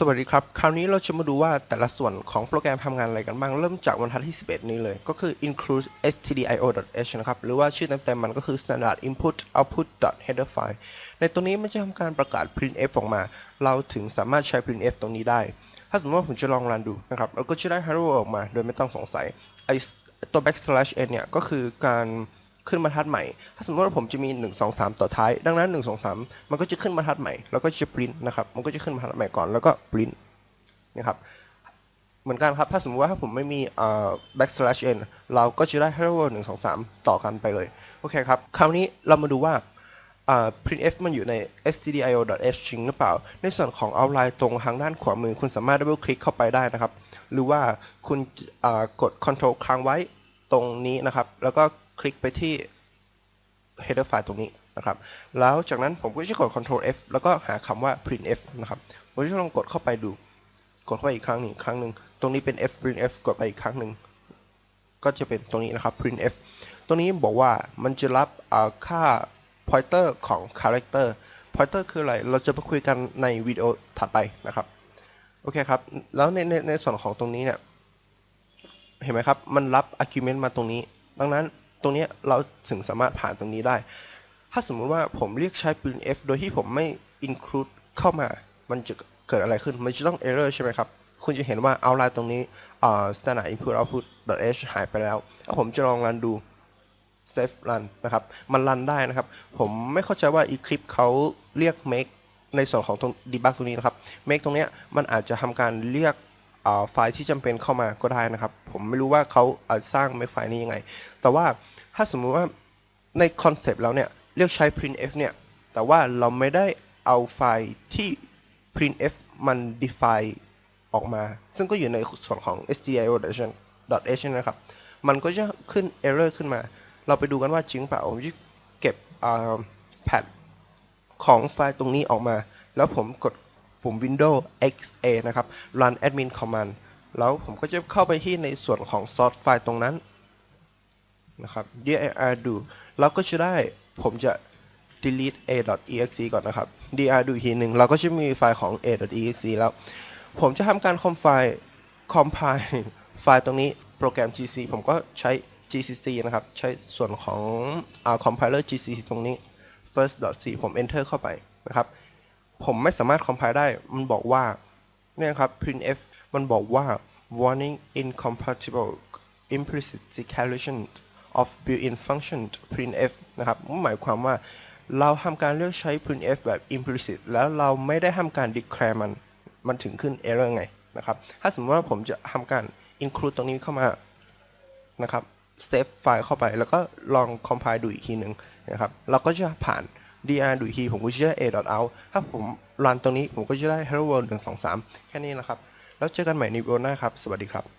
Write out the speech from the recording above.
สวัสดีครับ คราวนี้เราจะมาดูว่าแต่ละส่วนของโปรแกรมทำงานอะไรกันบ้าง เริ่มจากบรรทัดที่ 11 นี้เลย ก็คือ include stdio.h นะครับ หรือว่าชื่อเต็มๆมันก็คือ standard input output header file ในตรงนี้มันจะทำการประกาศ printf ออกมา เราถึงสามารถใช้ printf ตรงนี้ได้ ถ้าสมมติว่าผมจะลองรันดูนะครับเราก็จะได้ hello ออกมา โดยไม่ต้องสงสัยไอตัว backslash n เนี่ย ก็คือการ ขึ้นบรรทัดใหม่ ถ้าสมมติว่าผมจะมี 1 2 3 ต่อท้าย ดังนั้น 1 2 3 มันก็จะขึ้นบรรทัดใหม่ แล้วก็จะ print นะครับ มันก็จะขึ้นบรรทัดใหม่ก่อน แล้วก็ print นะครับ เหมือนกันครับ ถ้าสมมติว่าถ้าผมไม่มีเอ่อ backslash n เราก็จะได้ hello world 1 2 3 ต่อกันไปเลย โอเคครับ คราวนี้เรามาดูว่าอ่า printf มันอยู่ใน stdio.h จริงหรือเปล่า ในส่วนของ outline ตรงทางด้านขวามือ คุณสามารถ double click เข้าไปได้นะครับ หรือว่าคุณอ่ากด control ค้างไว้ตรงนี้นะครับ แล้วก็ คลิกไปที่ header file ตรงนี้นะครับ แล้วจากนั้นผมก็จะกด control F แล้วก็หาคำว่า printf นะครับผมจะลองกดเข้าไปดู กดเข้าไปอีกครั้งหนึ่งครั้งหนึ่งตรงนี้เป็น f printf กดไปอีกครั้งหนึ่งก็จะเป็นตรงนี้นะครับ printf ตรงนี้บอกว่ามันจะรับค่า pointer ของ character pointer คืออะไร เราจะไปคุยกันในวิดีโอถัดไปนะครับ โอเคครับ แล้วในในในส่วนของตรงนี้เนี่ย เห็นไหมครับ มันรับ argument มาตรงนี้ ดังนั้น ตรงนี้เราถึงสามารถผ่านตรงนี้ได้ ถ้าสมมุติว่าผมเรียกใช้ printf โดยที่ผมไม่ include เข้ามา มันจะเกิดอะไรขึ้น มันจะต้อง error ใช่ไหมครับ คุณจะเห็นว่า outline ตรงนี้อ่า standard input output h หายไปแล้วถ้าผมจะลองรันดู safe run นะครับ มันรันได้นะครับ ผมไม่เข้าใจว่า Eclipse เขาเรียก make ในส่วนของตรง debug ตรงนี้นะครับ make ตรงนี้มันอาจจะทำการเรียก ไฟล์ที่จำเป็นเข้ามาก็ได้นะครับ ผมไม่รู้ว่าเขาสร้าง make ไฟล์นี้ยังไง แต่ว่าถ้าสมมุติว่าในคอนเซปต์แล้วเนี่ยเรียกใช้ printf เนี่ย แต่ว่าเราไม่ได้เอาไฟล์ที่ printf มัน define ออกมา ซึ่งก็อยู่ในส่วนของ stdio.h นะครับ มันก็จะขึ้น error ขึ้นมา เราไปดูกันว่าจริงเปล่าผมจะเก็บแพทของไฟล์ตรงนี้ออกมา แล้วผมกด ปุ่ม Windows XA นะครับ run admin command แล้วผมก็จะเข้าไปที่ในส่วนของ source ไฟล์ตรงนั้นนะครับ dir ดูเราก็จะได้ผมจะ delete a.exe ก่อนนะครับ dir ดูอีกทีหนึ่งเราก็จะมีไฟล์ของ a.exe แล้ว ผมจะทำการ compile compile ไฟล์ตรงนี้โปรแกรม gc ผมก็ใช้ gcc นะครับ ใช้ส่วนของ compiler gcc ตรงนี้ first.c ผม enter เข้าไปนะครับ ผมไม่สามารถ compile ได้ มันบอกว่า เนี่ยครับ printf มันบอกว่า warning incompatible implicit declaration of built-in function printf นะครับหมายความว่า เราทำการเลือกใช้ printf แบบ implicit แล้วเราไม่ได้ทำการ declare มัน มันถึงขึ้น error ไงนะครับ ถ้าสมมติว่าผมจะทำการ include ตรงนี้เข้ามา นะครับ save ไฟล์เข้าไป แล้วก็ลอง compile ดูอีกทีหนึ่งนะครับ เราก็จะผ่าน dr ดูอีกทีผมก็จะได้ a.out ถ้าผมรันตรงนี้ผมก็จะได้ hello world 1 2 3 แค่นี้นะครับ แล้วเจอกันใหม่ในวิดีโอหน้าครับ สวัสดีครับ